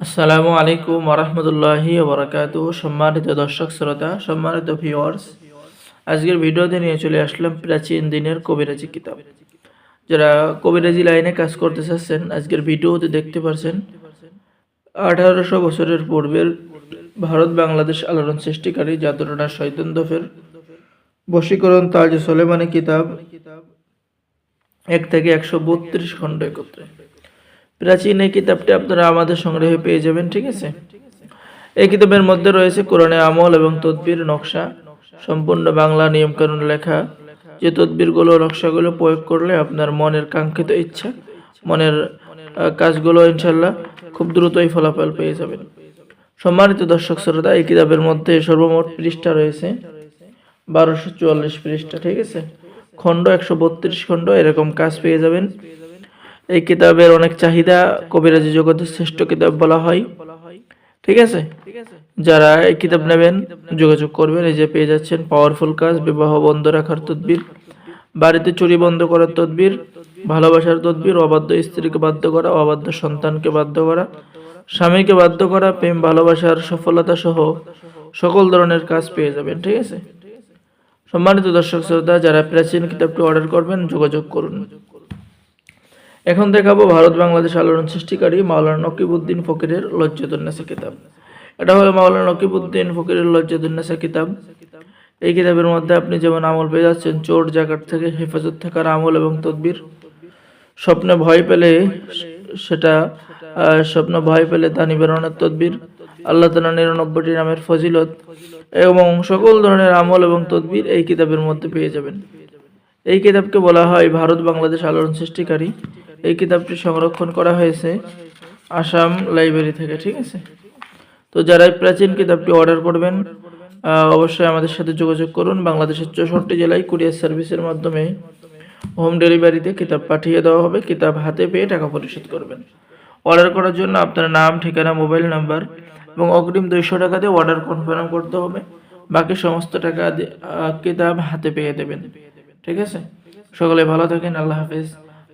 আসসালামু আলাইকুম ওরহমতুল্লাহি ওবরাকাত সম্মানিত দর্শক, শ্রোতা, সম্মানিত ভিউয়ার্স আজকের ভিডিওতে নিয়ে চলে আসলাম প্রাচীন দিনের কবিরাজি কিতাব। যারা কবিরাজি লাইনে কাজ করতে চাচ্ছেন, আজকের ভিডিওতে দেখতে পারছেন, আঠারোশো বছরের পূর্বের ভারত বাংলাদেশ আলোড়ন সৃষ্টিকারী জাতরণা শৈতন দফের বশীকরণ তাজ সোলেমানি কিতাব, এক থেকে একশো বত্রিশ খণ্ড একত্রে। প্রাচীন এই কিতাবটি আপনারা আমাদের সংগ্রহে পেয়ে যাবেন, ঠিক আছে? এই কিতাবের মধ্যে রয়েছে কোরআনে আমল এবং তদবির নকশা, সম্পূর্ণ বাংলা নিয়মকানুন লেখা। যে তদবিরগুলো নকশাগুলো প্রয়োগ করলে আপনার মনের কাঙ্ক্ষিত ইচ্ছা, মনের কাজগুলো ইনশাল্লাহ খুব দ্রুতই ফলাফল পেয়ে যাবেন। সম্মানিত দর্শক শ্রোতা, এই কিতাবের মধ্যে সর্বমোট পৃষ্ঠা রয়েছে বারোশো চুয়াল্লিশ পৃষ্ঠা, ঠিক আছে? খণ্ড একশো বত্রিশ খণ্ড এরকম কাজ পেয়ে যাবেন। এই কিতাবের অনেক চাহিদা কবিরাজি জগতের শ্রেষ্ঠ কিতাব বলা হয়। ঠিক আছে? যারা এই কিতাব নেবেন, যোগাযোগ করবেন। এই যে পেয়ে যাচ্ছেন পাওয়ারফুল কাজ, বিবাহ বন্ধ রাখার তদবির, বাড়িতে চুরি বন্ধ করার তদবির, ভালোবাসার তদবির, অবাধ্য স্ত্রীকে বাধ্য করা, অবাধ্য সন্তানকে বাধ্য করা, স্বামীকে বাধ্য করা, প্রেম, ভালোবাসার সফলতা সহ সকল ধরনের কাজ পেয়ে যাবেন। ঠিক আছে? সম্মানিত দর্শক, শ্রোতা, যারা প্রাচীন কিতাবটি অর্ডার করবেন, যোগাযোগ করুন। এখন দেখাবো ভারত বাংলাদেশ আলোড়ন সৃষ্টিকারী মাওলানা নকিবুদ্দিন ফকিরের লজ্জাতুন্নাসা কিতাব। এটা হলো মাওলানা নকিবুদ্দিন ফকিরের লজ্জাতুন্নাসা কিতাব। এই কিতাবের মধ্যে আপনি যেমন আমল পেয়ে যাচ্ছেন, চোর, জাকাত থেকে হেফাজত থাকার আমল এবং তদবির, স্বপ্নে ভয় পেলে সেটা স্বপ্ন ভয় পেলে তা নিবারণের তদবির, আল্লাহ তালা নিরানব্বইটি নামের ফজিলত এবং সকল ধরনের আমল এবং তদবির এই কিতাবের মধ্যে পেয়ে যাবেন। এই কিতাবকে বলা হয় ভারত বাংলাদেশ আলোড়ন সৃষ্টিকারী এই কিতাবটি সংরক্ষণ করা হয়েছে আসাম লাইব্রেরি থেকে, ঠিক আছে? তো যারা প্রাচীন কিতাবটি অর্ডার করবেন অবশ্যই আমাদের সাথে যোগাযোগ করুন। বাংলাদেশের চৌষট্টি জেলায় কুরিয়ার সার্ভিসের মাধ্যমে হোম ডেলিভারিতে কিতাব পাঠিয়ে দেওয়া হবে। কিতাব হাতে পেয়ে টাকা পরিশোধ করবেন। অর্ডার করার জন্য আপনার নাম, ঠিকানা মোবাইল নাম্বার এবং অগ্রিম দুইশো টাকা দিয়ে অর্ডার কনফার্ম করতে হবে। বাকি সমস্ত টাকা কিতাব হাতে পেয়ে দেবেন। ঠিক আছে? সকলে ভালো থাকেন। আল্লাহ হাফিজ।